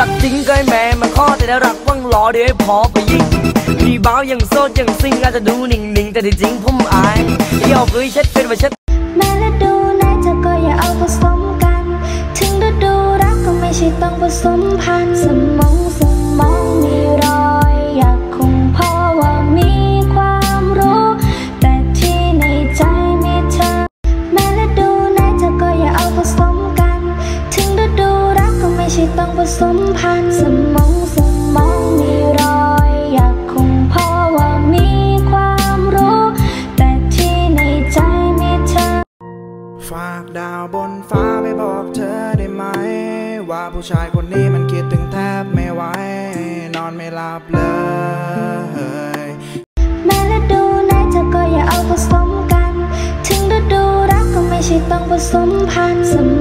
รักจริงก็ให้แม่มาข้อแต่ถ้ารักว่างหลอเดี๋ยวให้พอไปยิงพี่บ้าวยังโซดยังซิงอาจจะดูนิ่งๆ แต่ที่จริงผมอายที่เอาเคยเช็ดเป็นว่าเช็ดแม่และดูไหนเธอก็อย่าเอาผสมกัน ถึงฤดูรักก็ไม่ใช่ต้องผสมพันธุ์สมอง รักก็ไม่ใช่ต้องผสมพันธุ์สมองสมองมีรอยอยากคงเพราะว่ามีความรู้ แต่ที่ในใจมีเธอ ฝากดาวบนฟ้าไปบอกเธอได้ไหม ว่าผู้ชายคนนี้มันคิดถึงแทบไม่ไหว นอนไม่หลับเลย แม้ฤดูไหนเธอก็อย่าเอาผสมกัน ถึงฤดูรักก็ไม่ใช่ต้องผสมพันธุ์สม